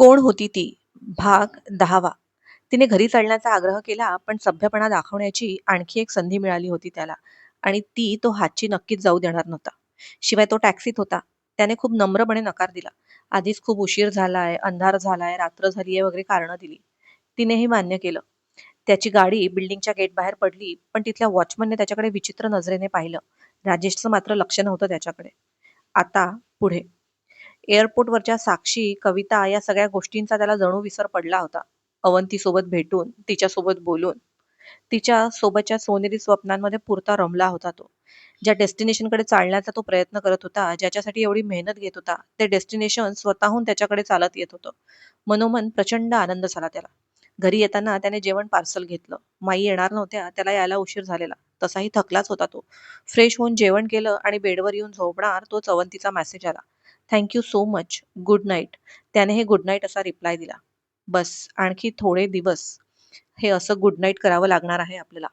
कोण होती ती? भाग दहावा तिने घरी चढण्याचा आग्रह केला, पण सभ्यपणा दाखवण्याची आणखी एक संधी मिळाली होती त्याला आणि ती तो हातची नक्कीच जाऊ देणार नव्हता. शिवाय तो टॅक्सीत होता. त्याने खूप नम्रपणे नकार दिला. आधीच खूप उशीर झालाय, अंधार झालाय, रात्र झालीय वगैरे कारणं दिली. तिने हे मान्य केलं. त्याची गाडी बिल्डिंगच्या गेट बाहेर पडली, पण तिथल्या वॉचमनने त्याच्याकडे विचित्र नजरेने पाहिलं. राजेशचं मात्र लक्ष नव्हतं त्याच्याकडे. आता पुढे एअरपोर्टवरच्या साक्षी, कविता या सगळ्या गोष्टींचा त्याला जणू विसर पडला होता. अवंतीसोबत भेटून, तिच्यासोबत बोलून. तिच्या सोबतच्या सोनेरी स्वप्नांमध्ये पुरता रमला होता तो. ज्या डेस्टिनेशनकडे चालण्याचा तो प्रयत्न करत होता, ज्याच्यासाठी एवढी मेहनत घेत होता, ते डेस्टिनेशन स्वतःहून त्याच्याकडे चालत येत होतं. मनोमन प्रचंड आनंद झाला त्याला. घरी येताना त्याने जेवण पार्सल घेतलं. माई येणार नव्हत्या, त्याला यायला उशीर झालेला. तसाही थकलाच होता तो. फ्रेश होऊन जेवण केलं आणि बेडवर येऊन झोपणार तोच अवंतीचा मेसेज आला. Thank you so much. Good night. त्याने हे गुड नाईट असा रिप्लाय दिला. बस आणखी थोडे दिवस हे असं गुड नाईट करावं लागणार आहे आपल्याला.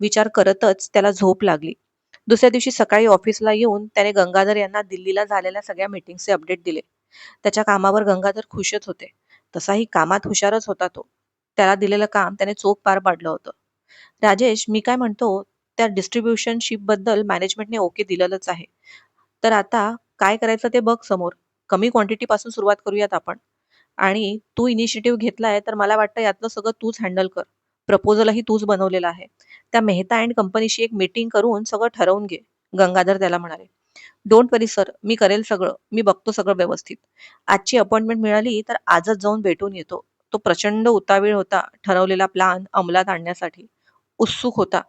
विचार करतच त्याला झोप लागली. दुसऱ्या दिवशी सकाळी ऑफिसला येऊन त्याने गंगाधर यांना दिल्लीला झालेल्या सगळ्या मीटिंगचे अपडेट दिले. त्याच्या कामावर गंगाधर खुशच होते. तसाही कामात हुशारच होता तो. त्याला दिलेलं काम त्याने चोख पार पाडलं होतं. राजेश, मी काय म्हणतो, त्या डिस्ट्रीब्युशनबद्दल मॅनेजमेंटने ओके दिलेलंच आहे. तर आता काय करायचं ते बघ समोर. कमी क्वांटिटी पासून सुरुवात करूयात आपण. आणि तू इनिशिएटिव्ह घेतलाय तर मला वाटतं यातलं सगळं तूच हँडल कर. प्रपोजलही तूच बनवलेला आहे. त्या मेहता अँड कंपनीशी एक मीटिंग करून सगळं ठरवून घे. गंगाधर त्याला म्हणाले. डोंट वरी सर, मी करेल सगळं. मी बघतो सगळं व्यवस्थित. आजची अपॉइंटमेंट मिळाली तर आजच जाऊन भेटून येतो. तो प्रचंड उतावीळ होता ठरवलेला प्लान अंमलात आणण्यासाठी. उत्सुक होता.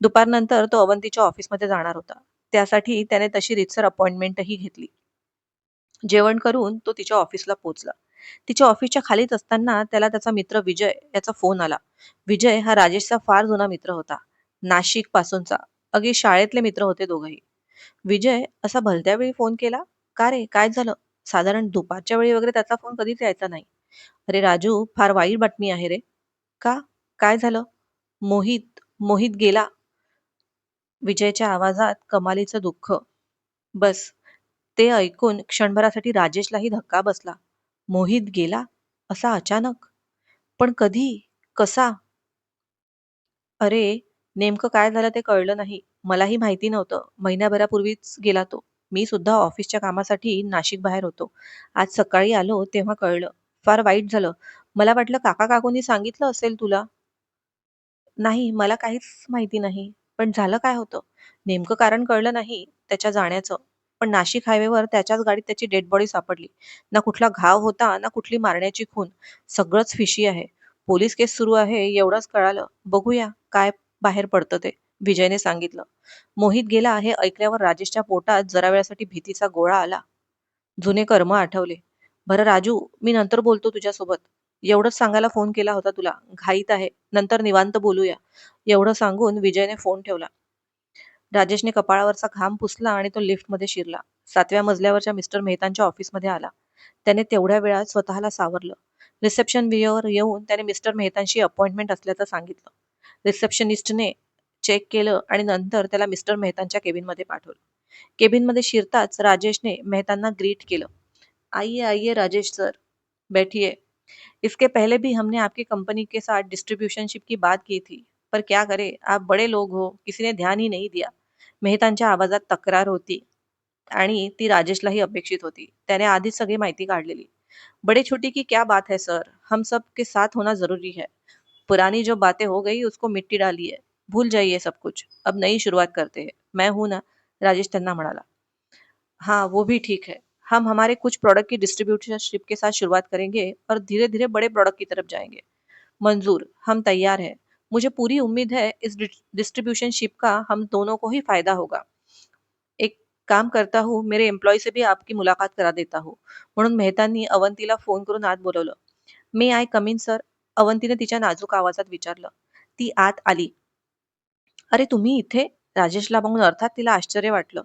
दुपारनंतर तो अवंतीच्या ऑफिसमध्ये जाणार होता. त्यासाठी त्याने तशी रीतसर अपॉइंटमेंटही घेतली. जेवण करून तो तिच्या ऑफिसला पोहोचला. तिच्या ऑफिसच्या खालीच असताना त्याला त्याचा मित्र विजय याचा फोन आला. विजय हा राजेशचा फार जुना मित्र होता. नाशिक पासूनचा. अगदी शाळेतले मित्र होते दोघही विजय असा भलत्या वेळी फोन केला? का रे, काय झालं? साधारण दुपारच्या वेळी वगैरे त्याचा फोन कधीच यायचा नाही. अरे राजू, फार वाईट बातमी आहे रे. का? काय झालं? मोहित, मोहित गेला. विजयच्या आवाजात कमालीचं दुःख. बस ते ऐकून क्षणभरासाठी राजेशलाही धक्का बसला. मोहित गेला? असा अचानक? पण कधी? कसा? अरे, नेमकं काय झालं ते कळलं नाही. मलाही माहिती नव्हतं. महिन्याभरापूर्वीच गेला तो. मी सुद्धा ऑफिसच्या कामासाठी नाशिक बाहेर होतो. आज सकाळी आलो तेव्हा कळलं. फार वाईट झालं. मला वाटलं काका काकूंनी सांगितलं असेल तुला. नाही, मला काहीच माहिती नाही. पण झालं काय होतं? नेमकं कारण कळलं नाही त्याच्या जाण्याचं. पण नाशिक हायवेवर त्याच्याच गाडीत त्याची डेड बॉडी सापडली. ना कुठला घाव होता ना कुठली मारण्याची खून. सगळंच फिशी आहे. पोलीस केस सुरू आहे एवढंच कळालं. बघूया काय बाहेर पडतं ते, विजयने सांगितलं. मोहित गेला हे ऐकल्यावर राजेशच्या पोटात जरा वेळासाठी भीतीचा गोळा आला. जुने कर्म आठवले. बरं राजू, मी नंतर बोलतो तुझ्यासोबत. एवढंच सांगायला फोन केला होता तुला. घाईत आहे. नंतर निवांत बोलूया. एवढं सांगून विजयने फोन ठेवला. राजेशने कपाळावरचा घाम पुसला आणि तो लिफ्टमध्ये शिरला. सातव्या मजल्यावरच्या मिस्टर मेहतांच्या ऑफिसमध्ये आला. त्याने तेवढ्या वेळात स्वतःला सावरलं. रिसेप्शन रिसेप्शनवर येऊन त्याने मिस्टर मेहतांशी अपॉइंटमेंट असल्याचं सांगितलं. रिसेप्शनिस्टने चेक केलं आणि नंतर त्याला मिस्टर मेहतांच्या केबिनमध्ये पाठवलं. केबिनमध्ये शिरताच राजेशने मेहतांना ग्रीट केलं. आइए आइए राजेश सर, बैठिये इसके पहले भी हमने आपकी कंपनी के साथ डिस्ट्रीब्यूशनशिप की बात की थी. पर क्या करे आप बड़े लोग हो, किसी ने ध्यान ही नहीं दिया. मेहतांच्या आवाजात तक्रार होती आणि ती राजेशलाही अपेक्षित होती. त्याने आधीच सगळी माहिती काढलेली. बड़े छोटी की क्या बात है सर, हम सब के साथ होना ज़रूरी है. पुरानी जो बातें हो गई उसको मिट्टी डाली है भूल जाइए सब कुछ. अब नई शुरुआत करते हैं. मैं हूँ ना, राजेश तन्ना म्हणाला. हाँ, वो भी ठीक है. हम हमारे कुछ प्रोडक्ट की डिस्ट्रीब्यूटरशिप के साथ शुरुआत करेंगे और धीरे धीरे बड़े प्रोडक्ट की तरफ जाएंगे. मंजूर, हम तैयार हैं. मुझे पूरी उम्मीद है इस डिस्ट्रीब्यूशनशिप का हम दोनों को ही फायदा होगा. एक काम करता हूँ, मेरे एम्प्लॉय से भी आपकी मुलाकात करा देता हूँ. म्हणून मेहतांनी अवंतीला फोन करून आत बोलवलं. May I come in sir? अवंतीने तिच्या नाजूक आवाजात विचारलं. ती आत आली. अरे तुम्ही इथे? राजेशला बघून अर्थात तिला आश्चर्य वाटलं.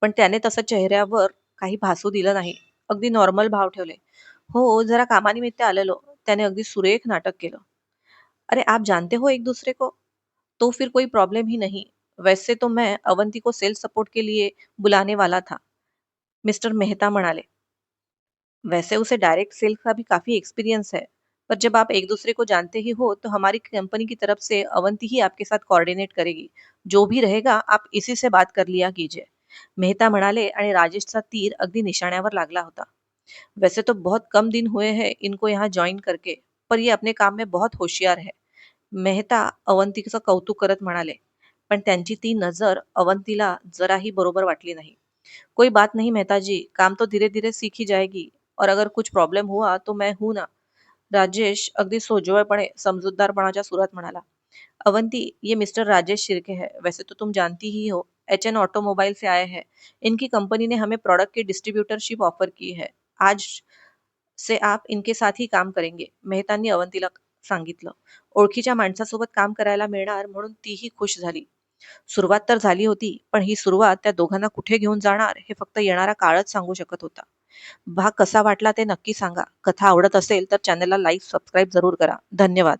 पण त्याने तसं चेहऱ्यावर काही भासू दिलं नाही. अगदी नॉर्मल भाव ठेवले. हो, जरा कामानिमित्त आलेलो. त्याने अगदी सुरेख नाटक केलं. अरे आप जानते हो एक दूसरे को? तो फिर कोई प्रॉब्लम ही नहीं. वैसे तो मैं अवंती को सेल्स सपोर्ट के लिए बुलाने वाला था. मिस्टर मेहता म्हणाले. वैसे उसे डायरेक्ट सेल का भी काफ़ी एक्सपीरियंस है पर जब आप एक दूसरे को जानते ही हो तो हमारी कंपनी की तरफ़ से अवंती ही आपके साथ कोऑर्डिनेट करेगी जो भी रहेगा आप इसी से बात कर लिया कीजिए मेहता म्हणाले आणि राजेशचा तीर अगदी निशाण्यावर लागला होता. वैसे तो बहुत कम दिन हुए हैं इनको यहाँ ज्वाइन करके पर ये अपने काम में बहुत होशियार है. मेहता अवंतीचं कौतुक करत म्हणाले पण त्यांची ती नजर अवंतीला जराही बरोबर वाटली नाही. कोई बात नहीं मेहता जी काम तो धीरे धीरे सीखी ही जाएगी और अगर कुछ प्रॉब्लेम हुआ तो मैं हूं ना? राजेश अगदी सोजवळपणे समजूतदारपणाच्या सुरात म्हणाला अवंती ये मिस्टर राजेश शिर्के है वैसे तो तुम जानती ही हो एच एन ऑटोमोबाइल से आए हैं। इनकी कंपनी ने हमें प्रोडक्ट की डिस्ट्रीब्यूटरशिप ऑफर की है। आज से आप इनके साथ ही काम करेंगे। मेहतांनी अवंतीला सांगितलं। ओळखीच्या माणसासोबत काम करायला मिळणार म्हणून तीही खुश झाली. सुरुवात तर झाली होती पण ही सुरुवात त्या दोघांना कुठे घेऊन जाणार हे फक्त येणारा काळच सांगू शकत होता. भाग कसा वाटला ते नक्की सांगा. कथा आवडत असेल तर चॅनलला लाईक सबस्क्राईब जरूर करा. धन्यवाद.